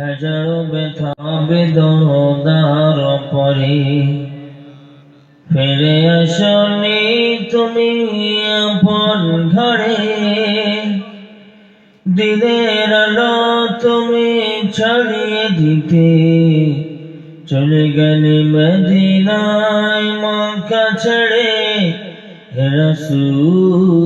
হাজারো ব্যথা বেদনার পরে ফিরে আসনি তুমি আপন ঘরে। দিনের আলো তুমি ছড়িয়ে দিতে চলে গেলে মদিনায় মক্কা ছেড়ে রাসূল।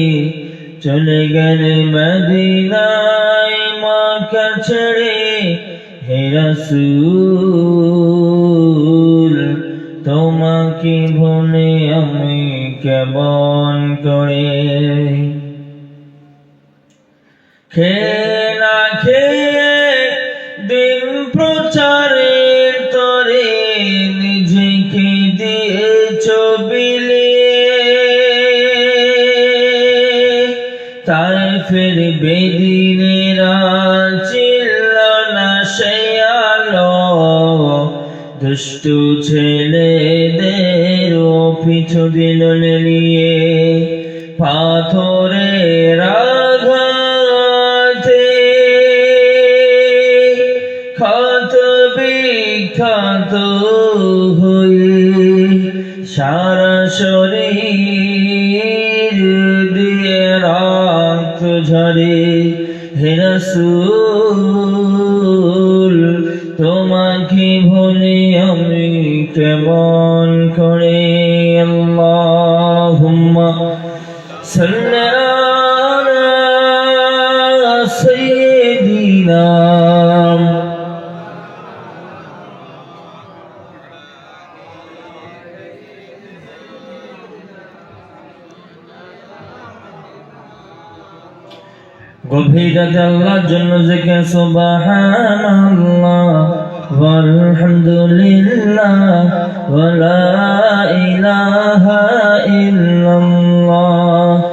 চলে গেলে মদিনায় মাকে ছেড়ে, হে রসুল, তোমাকে ভুলে আমি কেমন করে? খে না খেয়ে তাই ফের বেদিনেরা চিল্ল না সে আলো। দুষ্টু ছেলেদের পিছু দিল নিয়ে পাথরের আঘাতে ক্ষত বিখ্যাত হয়ে সারা শরীর ঝরে হে রাসূল তোমাকে ভুলে আমি কেমন করে? আল্লাহুম্মা সাল্লি গভীরতা আল্লাহর জন্য জেগে সুবহানাল্লাহ ওয়ালহামদুলিল্লাহ ওয়ালা ইলাহা ইল্লাল্লাহ।